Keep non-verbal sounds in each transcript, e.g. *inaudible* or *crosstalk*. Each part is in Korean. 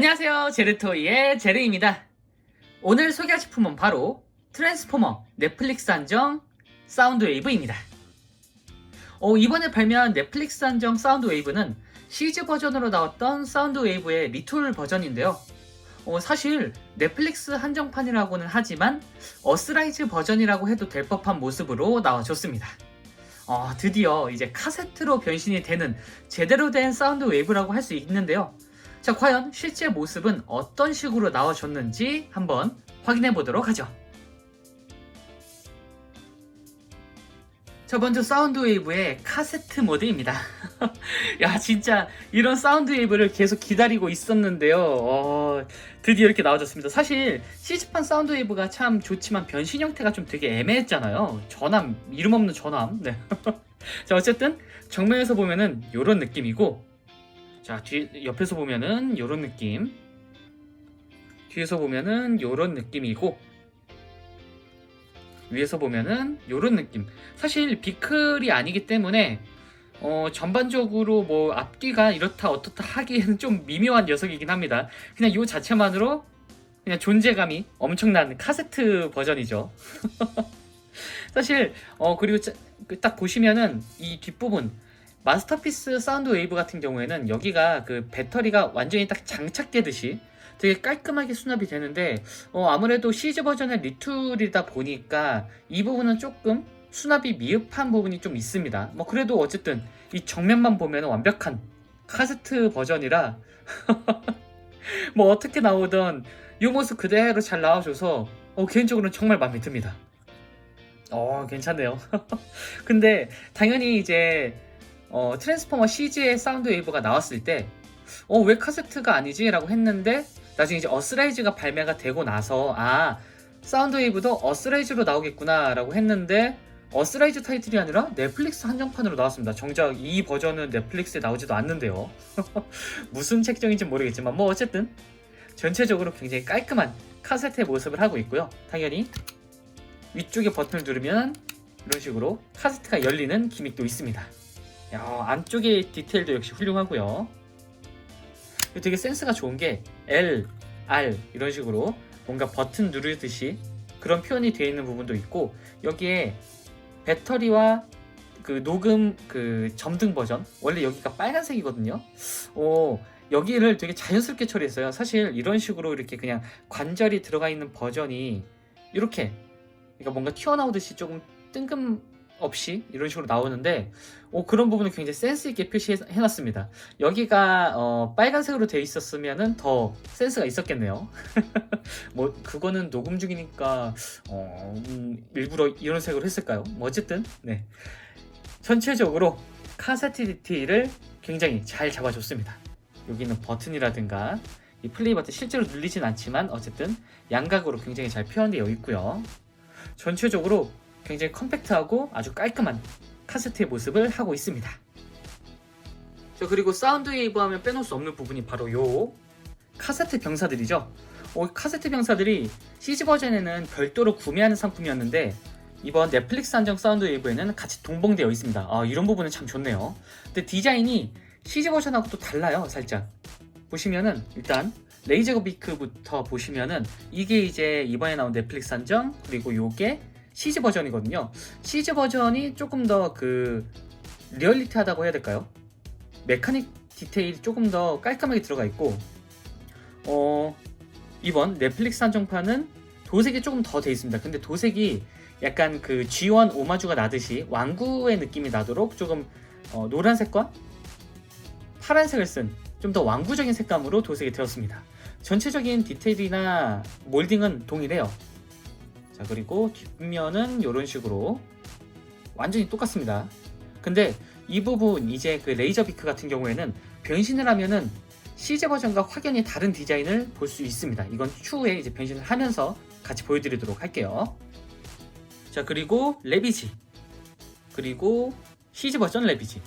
안녕하세요. 제르토이의 제르입니다. 오늘 소개할 제품은 바로 트랜스포머 넷플릭스 한정 사운드 웨이브입니다. 어, 이번에 발매한 넷플릭스 한정 사운드 웨이브는 시즈 버전으로 나왔던 사운드 웨이브의 리툴 버전인데요. 어, 사실 넷플릭스 한정판이라고는 하지만 어스라이즈 버전이라고 해도 될 법한 모습으로 나와줬습니다. 어, 드디어 이제 카세트로 변신이 되는 제대로 된 사운드 웨이브라고 할 수 있는데요. 자, 과연 실제 모습은 어떤 식으로 나와줬는지 한번 확인해 보도록 하죠. 자, 먼저 사운드 웨이브의 카세트 모드입니다. *laughs* 야, 진짜 이런 사운드 웨이브를 계속 기다리고 있었는데요. 어, 드디어 이렇게 나와줬습니다. 사실 시즈판 사운드 웨이브가 참 좋지만 변신 형태가 좀 되게 애매했잖아요. 전함, 이름 없는 전함. 네. *laughs* 자, 어쨌든 정면에서 보면은 이런 느낌이고 자, 뒤 옆에서 보면은 이런 느낌. 뒤에서 보면은 이런 느낌이고 위에서 보면은 이런 느낌. 사실 비클이 아니기 때문에 어, 전반적으로 뭐 앞뒤가 이렇다 어떻다 하기에는 좀 미묘한 녀석이긴 합니다. 그냥 이 자체만으로 그냥 존재감이 엄청난 카세트 버전이죠. *laughs* 사실 어 그리고 짜- 그딱 보시면은 이 뒷부분 마스터피스 사운드 웨이브 같은 경우에는 여기가 그 배터리가 완전히 딱 장착되듯이 되게 깔끔하게 수납이 되는데 어, 아무래도 시즈 버전의 리툴이다 보니까 이 부분은 조금 수납이 미흡한 부분이 좀 있습니다. 뭐 그래도 어쨌든 이 정면만 보면 완벽한 카세트 버전이라 *laughs* 뭐 어떻게 나오던 이 모습 그대로 잘 나와줘서 어, 개인적으로는 정말 마음에 듭니다. 어 괜찮네요. *laughs* 근데 당연히 이제 어, 트랜스포머 CG의 사운드 웨이브가 나왔을 때, 어, 왜 카세트가 아니지? 라고 했는데, 나중에 이제 어스라이즈가 발매가 되고 나서, 아, 사운드 웨이브도 어스라이즈로 나오겠구나, 라고 했는데, 어스라이즈 타이틀이 아니라 넷플릭스 한정판으로 나왔습니다. 정작 이 버전은 넷플릭스에 나오지도 않는데요. *laughs* 무슨 책정인지 모르겠지만, 뭐, 어쨌든, 전체적으로 굉장히 깔끔한 카세트의 모습을 하고 있고요. 당연히, 위쪽에 버튼을 누르면, 이런 식으로 카세트가 열리는 기믹도 있습니다. 야, 안쪽의 디테일도 역시 훌륭하고요. 되게 센스가 좋은 게 L, R 이런 식으로 뭔가 버튼 누르듯이 그런 표현이 되어 있는 부분도 있고 여기에 배터리와 그 녹음 그 점등 버전 원래 여기가 빨간색이거든요. 오 여기를 되게 자연스럽게 처리했어요. 사실 이런 식으로 이렇게 그냥 관절이 들어가 있는 버전이 이렇게 그러니까 뭔가 튀어나오듯이 조금 뜬금 없이 이런 식으로 나오는데 어, 그런 부분을 굉장히 센스 있게 표시해놨습니다. 여기가 어, 빨간색으로 되어 있었으면은 더 센스가 있었겠네요. *laughs* 뭐 그거는 녹음 중이니까 어, 음, 일부러 이런 색으로 했을까요? 뭐 어쨌든 네 전체적으로 카세트 디테일을 굉장히 잘 잡아줬습니다. 여기는 버튼이라든가 이 플레이 버튼 실제로 눌리진 않지만 어쨌든 양각으로 굉장히 잘 표현되어 있고요. 전체적으로 굉장히 컴팩트하고 아주 깔끔한 카세트의 모습을 하고 있습니다. 자 그리고 사운드 웨이브 하면 빼놓을 수 없는 부분이 바로 요 카세트 병사들이죠. 어, 카세트 병사들이 CG 버전에는 별도로 구매하는 상품이었는데 이번 넷플릭스 한정 사운드 웨이브에는 같이 동봉되어 있습니다. 아, 이런 부분은 참 좋네요. 근데 디자인이 CG 버전하고 또 달라요, 살짝. 보시면은 일단 레이저 비크부터 보시면은 이게 이제 이번에 나온 넷플릭스 한정 그리고 요게 CG 버전이거든요. CG 버전이 조금 더 그 리얼리티하다고 해야 될까요? 메카닉 디테일이 조금 더 깔끔하게 들어가 있고 어 이번 넷플릭스 한정판은 도색이 조금 더 돼 있습니다. 근데 도색이 약간 그 G1 오마주가 나듯이 왕구의 느낌이 나도록 조금 어, 노란색과 파란색을 쓴 좀더 왕구적인 색감으로 도색이 되었습니다. 전체적인 디테일이나 몰딩은 동일해요. 자 그리고 뒷면은 이런 식으로 완전히 똑같습니다. 근데 이 부분 이제 그 레이저 비크 같은 경우에는 변신을 하면은 CG 버전과 확연히 다른 디자인을 볼 수 있습니다. 이건 추후에 이제 변신을 하면서 같이 보여드리도록 할게요. 자 그리고 레비지 그리고 CG 버전 레비지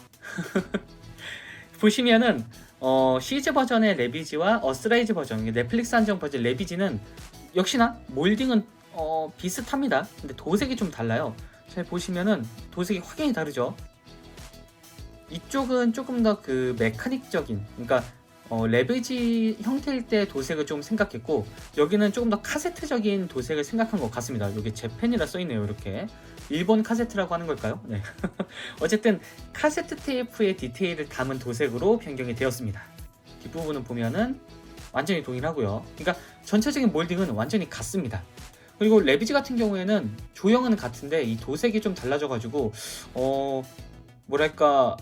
*laughs* 보시면은 어, CG 버전의 레비지와 어스라이즈 버전 넷플릭스 한정 버전 레비지는 역시나 몰딩은 어, 비슷합니다. 근데 도색이 좀 달라요. 잘 보시면은 도색이 확연히 다르죠. 이쪽은 조금 더 그 메카닉적인, 그러니까 어, 레베지 형태일 때 도색을 좀 생각했고 여기는 조금 더 카세트적인 도색을 생각한 것 같습니다. 여기 재팬이라 써있네요. 이렇게 일본 카세트라고 하는 걸까요? 네. *laughs* 어쨌든 카세트 테이프의 디테일을 담은 도색으로 변경이 되었습니다. 뒷부분은 보면은 완전히 동일하고요. 그러니까 전체적인 몰딩은 완전히 같습니다. 그리고 레비지 같은 경우에는 조형은 같은데 이 도색이 좀 달라져가지고 어 뭐랄까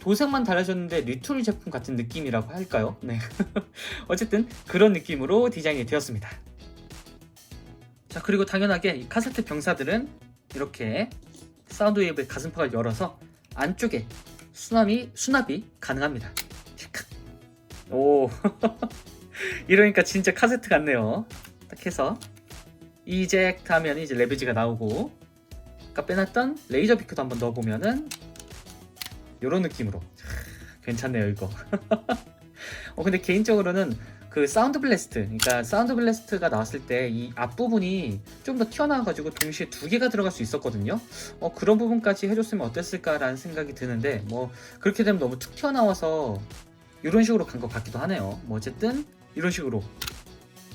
도색만 달라졌는데 리툴 제품 같은 느낌이라고 할까요? 네. *laughs* 어쨌든 그런 느낌으로 디자인이 되었습니다. 자 그리고 당연하게 이 카세트 병사들은 이렇게 사운드 웨이브의 가슴팍을 열어서 안쪽에 수납이 수납이 가능합니다. 오 *laughs* 이러니까 진짜 카세트 같네요. 딱 해서 이젝트 하면 이제 레비지가 나오고 아까 빼놨던 레이저 비크도 한번 넣어보면은 이런 느낌으로. 괜찮네요 이거. *laughs* 어 근데 개인적으로는 그 사운드 블래스트 그러니까 사운드 블래스트가 나왔을 때 이 앞부분이 좀 더 튀어나와가지고 동시에 두 개가 들어갈 수 있었거든요. 어 그런 부분까지 해줬으면 어땠을까라는 생각이 드는데 뭐 그렇게 되면 너무 툭 튀어나와서 이런 식으로 간 것 같기도 하네요. 뭐 어쨌든 이런 식으로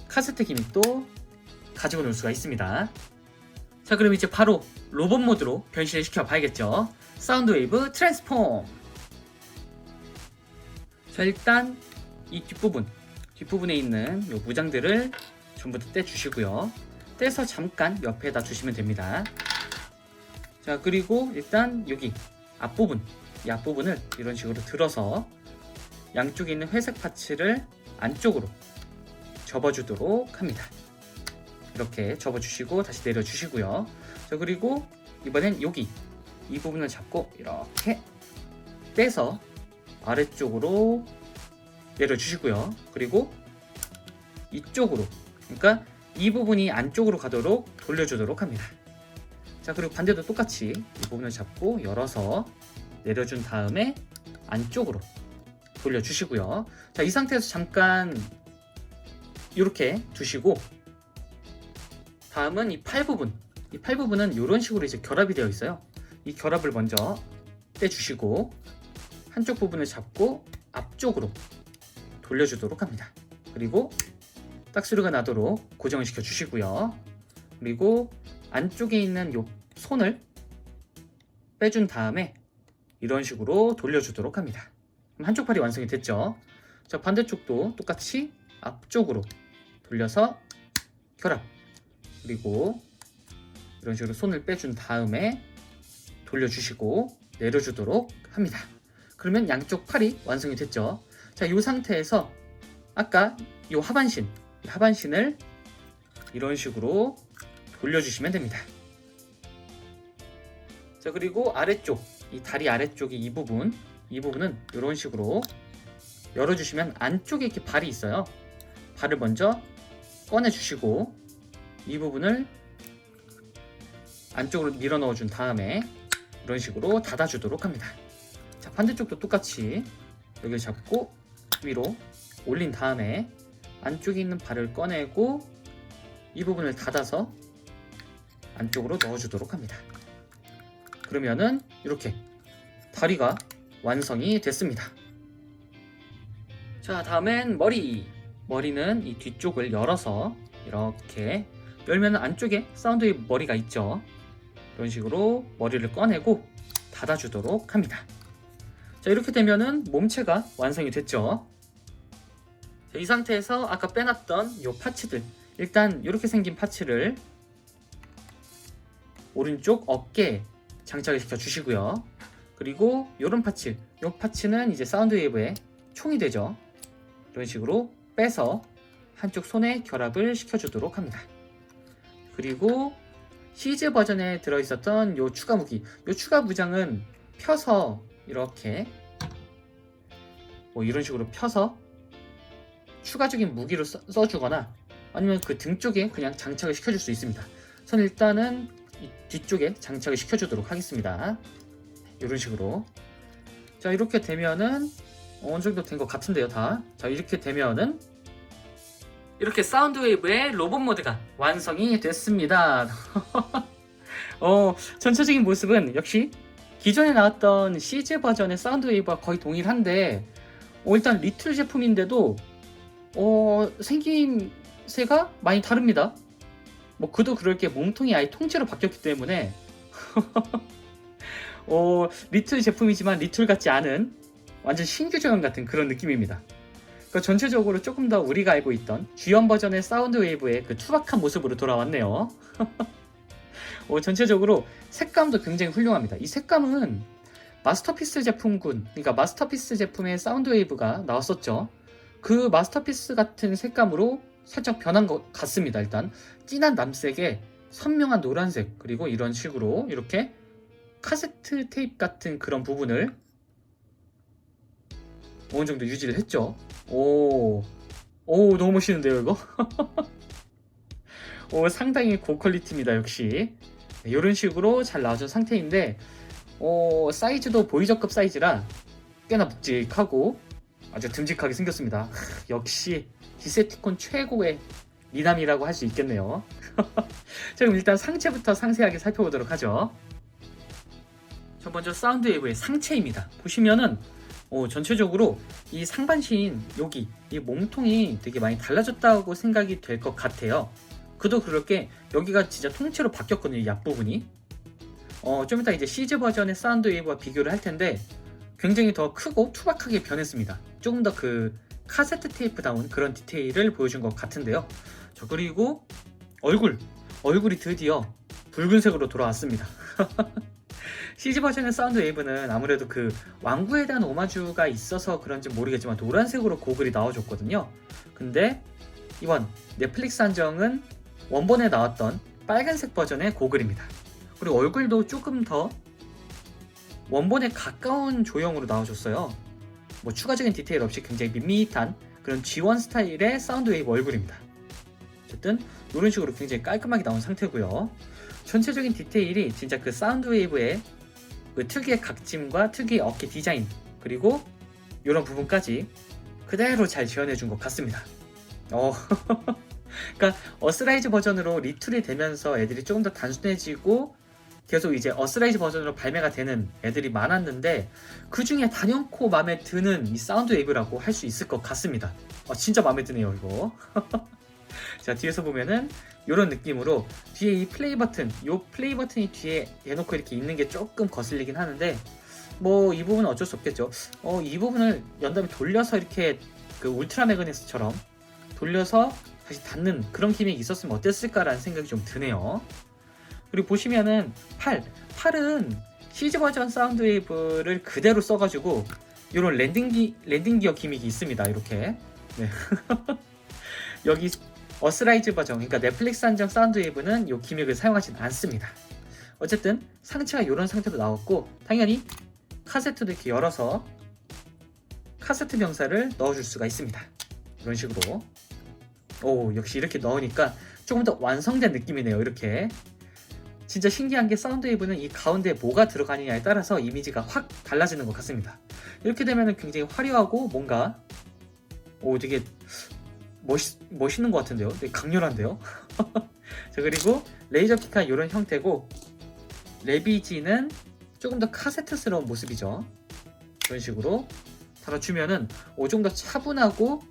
카세트 기믹도 가지고 놀 수가 있습니다. 자 그럼 이제 바로 로봇 모드로 변신을 시켜 봐야겠죠? 사운드 웨이브 트랜스폼. 자 일단 이 뒷부분 뒷부분에 있는 요 무장들을 전부 다 떼주시고요. 떼서 잠깐 옆에다 주시면 됩니다. 자 그리고 일단 여기 앞부분 이 앞부분을 이런 식으로 들어서 양쪽에 있는 회색 파츠를 안쪽으로 접어주도록 합니다 이렇게 접어주시고 다시 내려주시고요 자 그리고 이번엔 여기 이 부분을 잡고 이렇게 떼서 아래쪽으로 내려주시고요. 그리고 이쪽으로 그러니까 이 부분이 안쪽으로 가도록 돌려주도록 합니다. 자 그리고 반대도 똑같이 이 부분을 잡고 열어서 내려준 다음에 안쪽으로 돌려주시고요. 자 이 상태에서 잠깐 이렇게 두시고 다음은 이 팔 부분 이 팔 부분은 이런 식으로 이제 결합이 되어 있어요. 이 결합을 먼저 떼주시고 한쪽 부분을 잡고 앞쪽으로 돌려주도록 합니다. 그리고 딱스루가 나도록 고정을 시켜 주시고요. 그리고 안쪽에 있는 요 손을 빼준 다음에 이런 식으로 돌려주도록 합니다. 한쪽 팔이 완성이 됐죠. 자 반대쪽도 똑같이 앞쪽으로 돌려서 결합 그리고 이런 식으로 손을 빼준 다음에 돌려주시고 내려주도록 합니다. 그러면 양쪽 팔이 완성이 됐죠. 자, 이 상태에서 아까 이 하반신, 이 하반신을 이런 식으로 돌려주시면 됩니다. 자, 그리고 아래쪽, 이 다리 아래쪽의 이 부분, 이 부분은 이런 식으로 열어주시면 안쪽에 이렇게 발이 있어요. 발을 먼저 꺼내주시고 이 부분을 안쪽으로 밀어 넣어준 다음에 이런 식으로 닫아주도록 합니다. 자 반대쪽도 똑같이 여기를 잡고 위로 올린 다음에 안쪽에 있는 발을 꺼내고 이 부분을 닫아서 안쪽으로 넣어주도록 합니다. 그러면은 이렇게 다리가 완성이 됐습니다. 자 다음엔 머리 머리는 이 뒤쪽을 열어서 이렇게 열면 안쪽에 사운드의 머리가 있죠. 이런 식으로 머리를 꺼내고 닫아주도록 합니다. 자 이렇게 되면은 몸체가 완성이 됐죠. 자, 이 상태에서 아까 빼놨던 이 파츠들 일단 이렇게 생긴 파츠를 오른쪽 어깨에 장착을 시켜 주시고요. 그리고 이런 파츠, 이 파츠는 이제 사운드 웨이브의 총이 되죠. 이런 식으로 빼서 한쪽 손에 결합을 시켜주도록 합니다. 그리고 시즈 버전에 들어있었던 요 추가 무기, 요 추가 무장은 펴서 이렇게 뭐 이런 식으로 펴서 추가적인 무기로 써, 써주거나 아니면 그 등 쪽에 그냥 장착을 시켜줄 수 있습니다. 전 일단은 이 뒤쪽에 장착을 시켜주도록 하겠습니다. 이런 식으로 자 이렇게 되면은 어느 정도 된 것 같은데요 다. 자 이렇게 되면은 이렇게 사운드 웨이브의 로봇 모드가 완성이 됐습니다. *laughs* 어, 전체적인 모습은 역시 기존에 나왔던 CG 버전의 사운드 웨이브와 거의 동일한데 어, 일단 리틀 제품인데도 어, 생김새가 많이 다릅니다. 뭐 그도 그럴 게 몸통이 아예 통째로 바뀌었기 때문에 *laughs* 어, 리틀 제품이지만 리틀 같지 않은 완전 신규 조형 같은 그런 느낌입니다. 그러니까 전체적으로 조금 더 우리가 알고 있던 G1 버전의 사운드 웨이브의 그 투박한 모습으로 돌아왔네요. *laughs* 어, 전체적으로 색감도 굉장히 훌륭합니다. 이 색감은 마스터피스 제품군, 그러니까 마스터피스 제품의 사운드 웨이브가 나왔었죠. 그 마스터피스 같은 색감으로 살짝 변한 것 같습니다. 일단 진한 남색에 선명한 노란색 그리고 이런 식으로 이렇게 카세트 테이프 같은 그런 부분을 어느 정도 유지를 했죠. 오, 오 너무 멋있는데요 이거? *laughs* 오 상당히 고퀄리티입니다 역시 이런 식으로 잘 나와준 상태인데 어, 사이즈도 보이저급 사이즈라 꽤나 묵직하고 아주 듬직하게 생겼습니다. *laughs* 역시 디세티콘 최고의 미남이라고 할 수 있겠네요. *laughs* 자 그럼 일단 상체부터 상세하게 살펴보도록 하죠. 첫 번째 사운드 웨이브의 상체입니다. 보시면은 어, 전체적으로 이 상반신 여기 이 몸통이 되게 많이 달라졌다고 생각이 될 것 같아요. 그도 그럴 게 여기가 진짜 통째로 바뀌었거든요. 이 앞부분이. 어, 좀 이따 이제 시즈 버전의 사운드 웨이브와 비교를 할 텐데 굉장히 더 크고 투박하게 변했습니다. 조금 더 그 카세트 테이프다운 그런 디테일을 보여준 것 같은데요. 저 그리고 얼굴, 얼굴이 드디어 붉은색으로 돌아왔습니다. *laughs* CG 버전의 사운드 웨이브는 아무래도 그 왕구에 대한 오마주가 있어서 그런지 모르겠지만 노란색으로 고글이 나와줬거든요. 근데 이번 넷플릭스 한정은 원본에 나왔던 빨간색 버전의 고글입니다. 그리고 얼굴도 조금 더 원본에 가까운 조형으로 나와줬어요. 뭐 추가적인 디테일 없이 굉장히 밋밋한 그런 G1 스타일의 사운드 웨이브 얼굴입니다. 어쨌든 이런 식으로 굉장히 깔끔하게 나온 상태고요. 전체적인 디테일이 진짜 그 사운드 웨이브의 그 특유의 각짐과 특유의 어깨 디자인 그리고 이런 부분까지 그대로 잘 지원해준 것 같습니다. 어, *laughs* 그러니까 어스라이즈 버전으로 리툴이 되면서 애들이 조금 더 단순해지고 계속 이제 어스라이즈 버전으로 발매가 되는 애들이 많았는데 그 중에 단연코 마음에 드는 이 사운드 웨이브라고 할 수 있을 것 같습니다. 어, 진짜 마음에 드네요 이거. *laughs* *laughs* 자 뒤에서 보면은 이런 느낌으로 뒤에 이 플레이 버튼, 이 플레이 버튼이 뒤에 대놓고 이렇게 있는 게 조금 거슬리긴 하는데 뭐 이 부분은 어쩔 수 없겠죠. 어, 이 부분을 연담에 돌려서 이렇게 그 울트라 매그네스처럼 돌려서 다시 닫는 그런 기믹이 있었으면 어땠을까라는 생각이 좀 드네요. 그리고 보시면은 팔, 팔은 시즈 버전 사운드 웨이브를 그대로 써가지고 이런 랜딩 기 랜딩 기어 기믹이 있습니다. 이렇게 네. *laughs* 여기 어스라이즈 버전, 그러니까 넷플릭스 한정 사운드 웨이브는 이 기믹을 사용하진 않습니다. 어쨌든 상체가 이런 상태로 나왔고 당연히 카세트도 이렇게 열어서 카세트 병사를 넣어줄 수가 있습니다. 이런 식으로 오 역시 이렇게 넣으니까 조금 더 완성된 느낌이네요. 이렇게 진짜 신기한 게 사운드 웨이브는 이 가운데 뭐가 들어가느냐에 따라서 이미지가 확 달라지는 것 같습니다. 이렇게 되면 굉장히 화려하고 뭔가 오 되게 멋있, 멋있는 것 같은데요. 되게 강렬한데요. *laughs* 자 그리고 레이저 피카 이런 형태고 레비지는 조금 더 카세트스러운 모습이죠. 이런 식으로 달아주면은 오 좀더 차분하고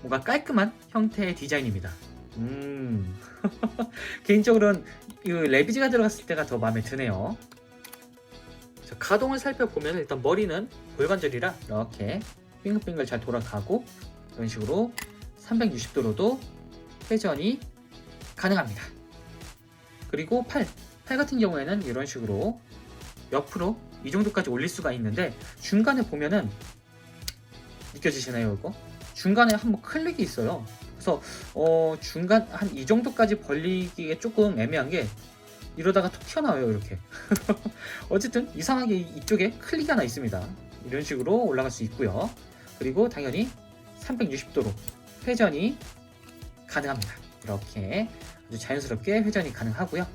뭔가 깔끔한 형태의 디자인입니다. 음 *laughs* 개인적으로는 이 레비지가 들어갔을 때가 더 마음에 드네요. 자, 가동을 살펴보면 일단 머리는 골관절이라 이렇게 빙글빙글 잘 돌아가고 이런 식으로 360도로도 회전이 가능합니다. 그리고 팔, 팔 같은 경우에는 이런 식으로 옆으로 이 정도까지 올릴 수가 있는데 중간에 보면은 느껴지시나요 이거? 중간에 한번 클릭이 있어요. 그래서 어, 중간 한 이 정도까지 벌리기에 조금 애매한 게 이러다가 툭 튀어나와요 이렇게. *laughs* 어쨌든 이상하게 이쪽에 클릭이 하나 있습니다. 이런 식으로 올라갈 수 있고요. 그리고 당연히 360도로 회전이 가능합니다. 이렇게 아주 자연스럽게 회전이 가능하고요.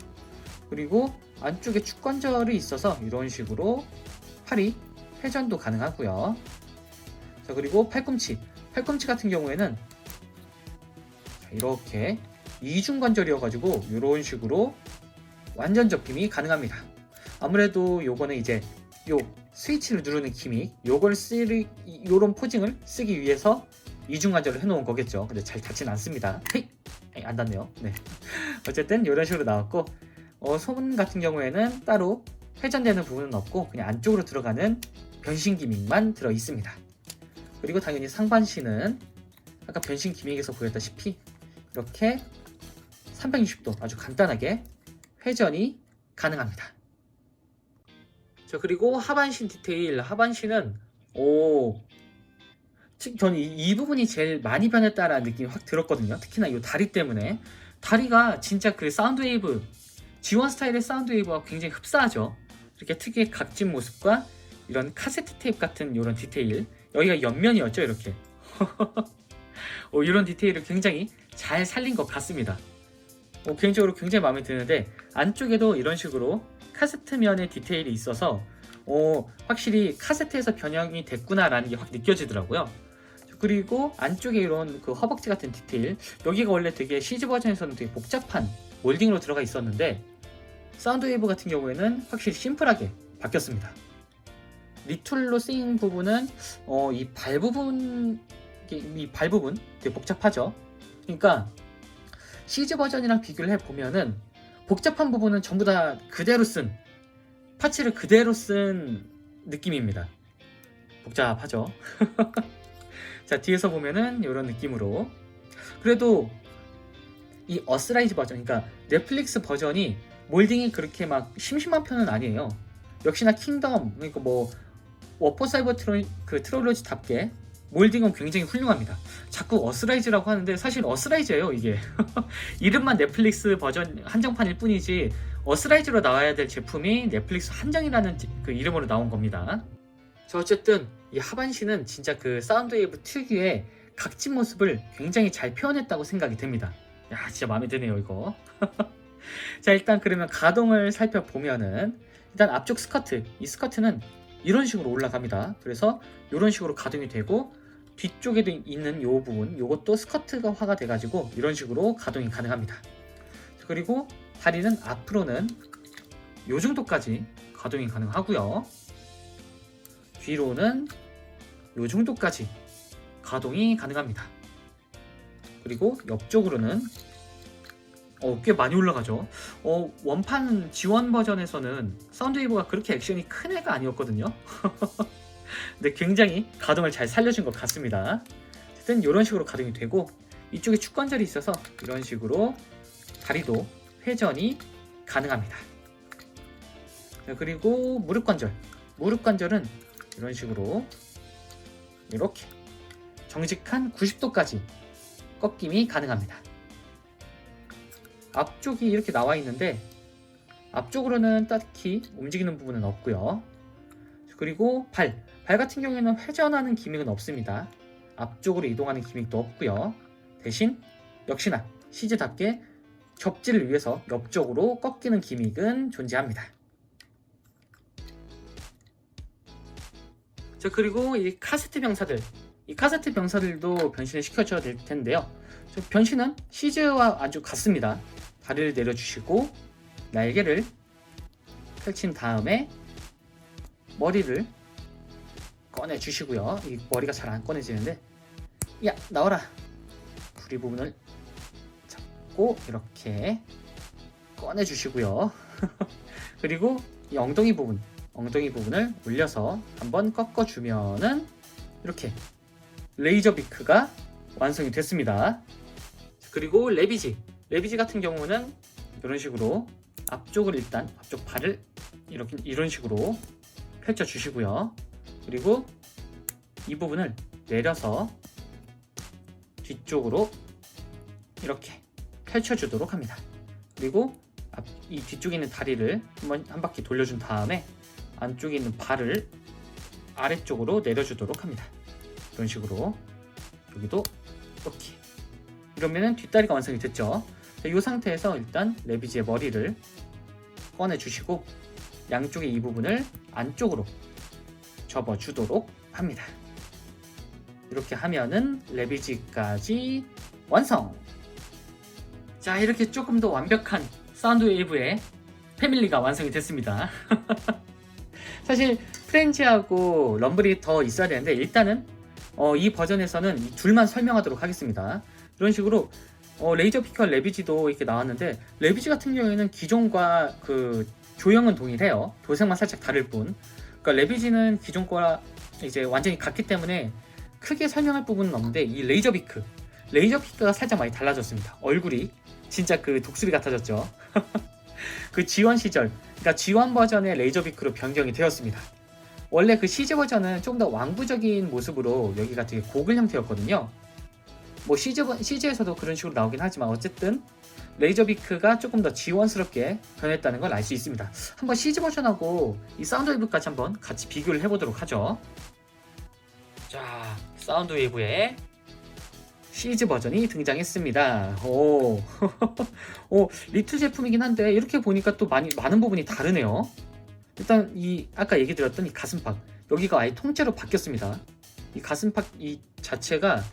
그리고 안쪽에 축관절이 있어서 이런 식으로 팔이 회전도 가능하고요. 자 그리고 팔꿈치, 팔꿈치 같은 경우에는 자, 이렇게 이중 관절이어가지고 이런 식으로 완전 접힘이 가능합니다. 아무래도 요거는 이제 요 스위치를 누르는 기믹 요걸 쓰리 요런 포징을 쓰기 위해서 이중관절을 해놓은 거겠죠. 근데 잘 닿진 않습니다. 헤이! 에이, 안 닿네요. 네. 어쨌든 이런 식으로 나왔고 어, 손 같은 경우에는 따로 회전되는 부분은 없고 그냥 안쪽으로 들어가는 변신 기믹만 들어 있습니다. 그리고 당연히 상반신은 아까 변신 기믹에서 보였다시피 이렇게 360도 아주 간단하게 회전이 가능합니다. 자 그리고 하반신 디테일 하반신은 오 특- 저는 이, 이 부분이 제일 많이 변했다라는 느낌이 확 들었거든요. 특히나 이 다리 때문에 다리가 진짜 그 사운드 웨이브 지원 스타일의 사운드 웨이브와 굉장히 흡사하죠. 이렇게 특유의 각진 모습과 이런 카세트 테이프 같은 이런 디테일 여기가 옆면이었죠 이렇게 *laughs* 어, 이런 디테일을 굉장히 잘 살린 것 같습니다. 어, 개인적으로 굉장히 마음에 드는데 안쪽에도 이런 식으로 카세트 면의 디테일이 있어서 어, 확실히 카세트에서 변형이 됐구나라는 게 확 느껴지더라고요. 그리고 안쪽에 이런 그 허벅지 같은 디테일 여기가 원래 되게 CG 버전에서는 되게 복잡한 몰딩으로 들어가 있었는데 사운드 웨이브 같은 경우에는 확실히 심플하게 바뀌었습니다. 리툴로 쓰인 부분은 어, 이 발 부분 이 발 부분 되게 복잡하죠. 그러니까 CG 버전이랑 비교를 해 보면은 복잡한 부분은 전부 다 그대로 쓴 파츠를 그대로 쓴 느낌입니다. 복잡하죠. *laughs* 자 뒤에서 보면은 이런 느낌으로 그래도 이 어스라이즈 버전 그러니까 넷플릭스 버전이 몰딩이 그렇게 막 심심한 편은 아니에요. 역시나 킹덤 그러니까 뭐 워퍼 사이버 트로, 그 트롤로지답게 몰딩은 굉장히 훌륭합니다. 자꾸 어스라이즈라고 하는데 사실 어스라이즈예요 이게 *laughs* 이름만 넷플릭스 버전 한정판일 뿐이지 어스라이즈로 나와야 될 제품이 넷플릭스 한정이라는 지- 그 이름으로 나온 겁니다. 자 어쨌든 이 하반신은 진짜 그 사운드웨이브 특유의 각진 모습을 굉장히 잘 표현했다고 생각이 됩니다. 야 진짜 마음에 드네요 이거. *laughs* 자 일단 그러면 가동을 살펴보면은 일단 앞쪽 스커트 이 스커트는 이런 식으로 올라갑니다. 그래서 이런 식으로 가동이 되고 뒤쪽에도 있는 이 부분 이것도 스커트가 화가 돼가지고 이런 식으로 가동이 가능합니다. 그리고 다리는 앞으로는 이 정도까지 가동이 가능하고요. 뒤로는 이 정도까지 가동이 가능합니다. 그리고 옆쪽으로는 어, 꽤 많이 올라가죠. 어, 원판 지원 버전에서는 사운드 웨이브가 그렇게 액션이 큰 애가 아니었거든요. *laughs* 근데 굉장히 가동을 잘 살려준 것 같습니다. 어쨌든 이런 식으로 가동이 되고 이쪽에 축관절이 있어서 이런 식으로 다리도 회전이 가능합니다. 네, 그리고 무릎 관절. 무릎 관절은 이런 식으로 이렇게 정직한 90도까지 꺾임이 가능합니다. 앞쪽이 이렇게 나와 있는데 앞쪽으로는 딱히 움직이는 부분은 없고요. 그리고 발, 발 같은 경우에는 회전하는 기믹은 없습니다. 앞쪽으로 이동하는 기믹도 없고요. 대신 역시나 시즈답게 접지를 위해서 옆쪽으로 꺾이는 기믹은 존재합니다. 자 그리고 이 카세트 병사들, 이 카세트 병사들도 변신을 시켜줘야 될 텐데요. 저 변신은 시즈와 아주 같습니다. 다리를 내려주시고 날개를 펼친 다음에 머리를 꺼내 주시고요. 이 머리가 잘 안 꺼내지는데 야 나와라. 부리 부분을 잡고 이렇게 꺼내 주시고요. *laughs* 그리고 이 엉덩이 부분, 엉덩이 부분을 올려서 한번 꺾어 주면은 이렇게 레이저 비크가 완성이 됐습니다. 그리고 레비지, 레비지 같은 경우는 이런 식으로 앞쪽을 일단 앞쪽 발을 이렇게 이런 식으로 펼쳐 주시고요. 그리고 이 부분을 내려서 뒤쪽으로 이렇게 펼쳐 주도록 합니다. 그리고 앞- 이 뒤쪽에 있는 다리를 한번 한 바퀴 돌려준 다음에 안쪽에 있는 발을 아래쪽으로 내려주도록 합니다. 이런 식으로 여기도 이렇게 이러면은 뒷다리가 완성이 됐죠. 자, 이 상태에서 일단 레비지의 머리를 꺼내 주시고 양쪽의 이 부분을 안쪽으로 접어 주도록 합니다. 이렇게 하면은 레비지까지 완성! 자, 이렇게 조금 더 완벽한 사운드 웨이브의 패밀리가 완성이 됐습니다. *laughs* 사실 프렌즈하고 럼블이 더 있어야 되는데 일단은 어, 이 버전에서는 이 둘만 설명하도록 하겠습니다. 이런 식으로 어, 레이저 피커 레비지도 이렇게 나왔는데 레비지 같은 경우에는 기존과 그 조형은 동일해요. 도색만 살짝 다를 뿐. 그러니까 레비지는 기존 거랑 이제 완전히 같기 때문에 크게 설명할 부분은 없는데 이 레이저 비크 레이저 피크가 살짝 많이 달라졌습니다. 얼굴이 진짜 그 독수리 같아졌죠. *laughs* *laughs* 그 G1 시절, 그러니까 G1 버전의 레이저 비크로 변경이 되었습니다. 원래 그 CG 버전은 좀 더 왕부적인 모습으로 여기가 되게 고글 형태였거든요. 뭐 CG, CG에서도 그런 식으로 나오긴 하지만 어쨌든 레이저 비크가 조금 더 G1스럽게 변했다는 걸 알 수 있습니다. 한번 CG 버전하고 이 사운드 웨이브까지 한번 같이 비교를 해보도록 하죠. 자, 사운드 웨이브의 CG 버전이 등장했습니다. 오, *laughs* 오 리틀 제품이긴 한데 이렇게 보니까 또 많이 많은 부분이 다르네요. 일단 이 아까 얘기 드렸던 이 가슴팍 여기가 아예 통째로 바뀌었습니다. 이 가슴팍 이 자체가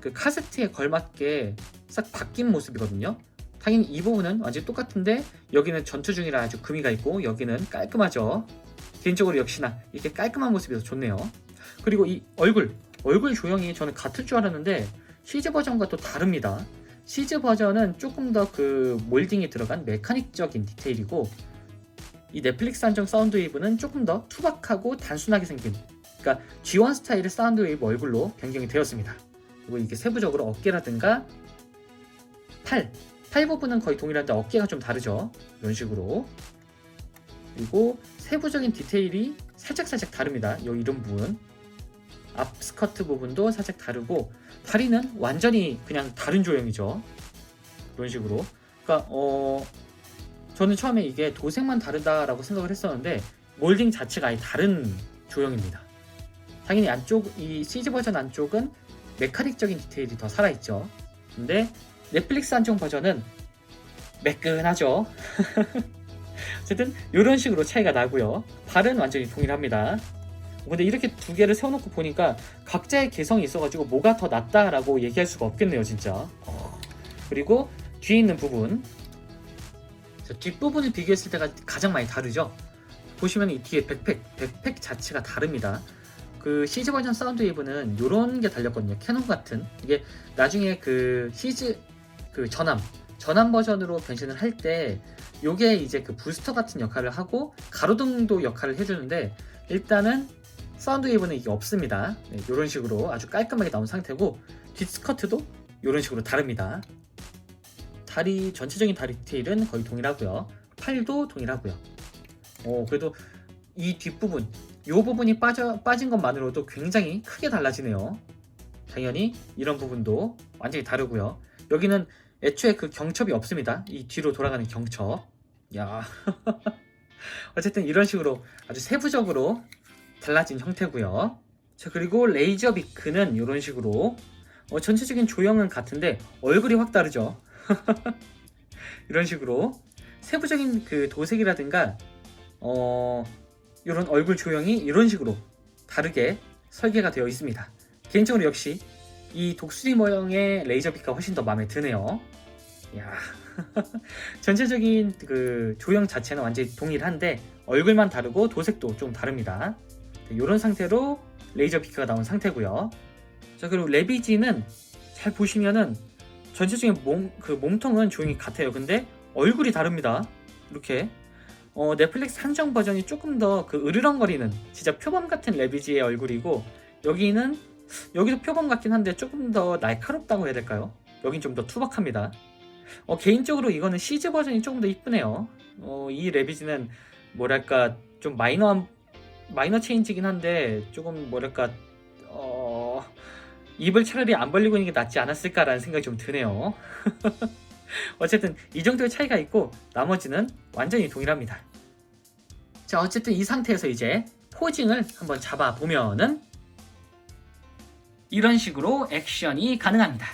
그 카세트에 걸맞게 싹 바뀐 모습이거든요. 당연히 이 부분은 완전히 똑같은데 여기는 전투 중이라 아주 금이가 있고 여기는 깔끔하죠. 개인적으로 역시나 이렇게 깔끔한 모습이 더 좋네요. 그리고 이 얼굴 얼굴 조형이 저는 같을 줄 알았는데 시즈 버전과 또 다릅니다. 시즈 버전은 조금 더 그 몰딩이 들어간 메카닉적인 디테일이고 이 넷플릭스 한정 사운드 웨이브는 조금 더 투박하고 단순하게 생긴 그러니까 G1 스타일의 사운드 웨이브 얼굴로 변경이 되었습니다. 그리고 이게 세부적으로 어깨라든가 팔, 팔 부분은 거의 동일한데 어깨가 좀 다르죠. 이런 식으로 그리고 세부적인 디테일이 살짝살짝 다릅니다. 요 이런 부분 앞 스커트 부분도 살짝 다르고 다리는 완전히 그냥 다른 조형이죠. 이런 식으로 그러니까 어 저는 처음에 이게 도색만 다르다라고 생각을 했었는데 몰딩 자체가 아예 다른 조형입니다. 당연히 안쪽 이 CG 버전 안쪽은 메카닉적인 디테일이 더 살아있죠. 근데 넷플릭스 한정 버전은 매끈하죠. *laughs* 어쨌든 이런 식으로 차이가 나고요. 발은 완전히 동일합니다. 근데 이렇게 두 개를 세워놓고 보니까 각자의 개성이 있어가지고 뭐가 더 낫다라고 얘기할 수가 없겠네요, 진짜. 그리고 뒤에 있는 부분 뒷부분을 비교했을 때가 가장 많이 다르죠. 보시면 이 뒤에 백팩, 백팩 자체가 다릅니다. 그 시즈 버전 사운드 웨이브는 이런 게 달렸거든요. 캐논 같은 이게 나중에 그 시즈 그 전함 전함 버전으로 변신을 할 때 요게 이제 그 부스터 같은 역할을 하고 가로등도 역할을 해주는데 일단은 사운드 웨이브는 이게 없습니다. 네, 이런 식으로 아주 깔끔하게 나온 상태고 뒷스커트도 이런 식으로 다릅니다. 다리 전체적인 다리 디테일은 거의 동일하고요. 팔도 동일하고요. 어, 그래도 이 뒷부분, 이 부분이 빠져, 빠진 것만으로도 굉장히 크게 달라지네요. 당연히 이런 부분도 완전히 다르고요. 여기는 애초에 그 경첩이 없습니다. 이 뒤로 돌아가는 경첩. 야. *laughs* 어쨌든 이런 식으로 아주 세부적으로 달라진 형태고요. 자, 그리고 레이저 비크는 이런 식으로 어, 전체적인 조형은 같은데 얼굴이 확 다르죠. *laughs* 이런 식으로 세부적인 그 도색이라든가 어 이런 얼굴 조형이 이런 식으로 다르게 설계가 되어 있습니다. 개인적으로 역시 이 독수리 모형의 레이저 빛가 훨씬 더 마음에 드네요. 야 *laughs* 전체적인 그 조형 자체는 완전히 동일한데 얼굴만 다르고 도색도 좀 다릅니다. 이런 상태로 레이저 피크가 나온 상태고요. 자 그리고 레비지는 잘 보시면은 전체적인 몸, 그 몸통은 조용히 같아요. 근데 얼굴이 다릅니다. 이렇게. 어, 넷플릭스 한정 버전이 조금 더 그 으르렁거리는 진짜 표범 같은 레비지의 얼굴이고 여기는 여기도 표범 같긴 한데 조금 더 날카롭다고 해야 될까요? 여긴 좀 더 투박합니다. 어, 개인적으로 이거는 시즈 버전이 조금 더 이쁘네요. 어, 이 레비지는 뭐랄까 좀 마이너한 마이너 체인지긴 한데 조금 뭐랄까 어, 입을 차라리 안 벌리고 있는 게 낫지 않았을까라는 생각이 좀 드네요. *laughs* 어쨌든 이 정도의 차이가 있고 나머지는 완전히 동일합니다. 자 어쨌든 이 상태에서 이제 포징을 한번 잡아 보면은 이런 식으로 액션이 가능합니다.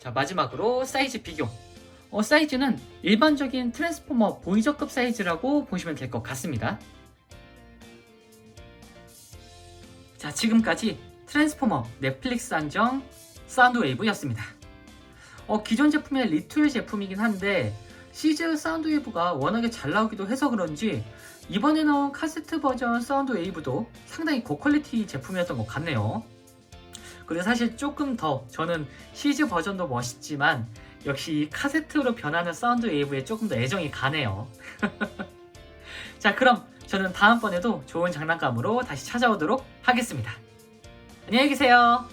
자, 마지막으로 사이즈 비교. 어, 사이즈는 일반적인 트랜스포머 보이저급 사이즈라고 보시면 될 것 같습니다. 자, 지금까지 트랜스포머 넷플릭스 안정 사운드 웨이브였습니다. 어, 기존 제품의 리툴 제품이긴 한데 시즈 사운드 웨이브가 워낙에 잘 나오기도 해서 그런지 이번에 나온 카세트 버전 사운드 웨이브도 상당히 고퀄리티 제품이었던 것 같네요. 그리고 사실 조금 더 저는 시즈 버전도 멋있지만 역시 이 카세트로 변하는 사운드 웨이브에 조금 더 애정이 가네요. *laughs* 자, 그럼 저는 다음번에도 좋은 장난감으로 다시 찾아오도록 하겠습니다. 안녕히 계세요.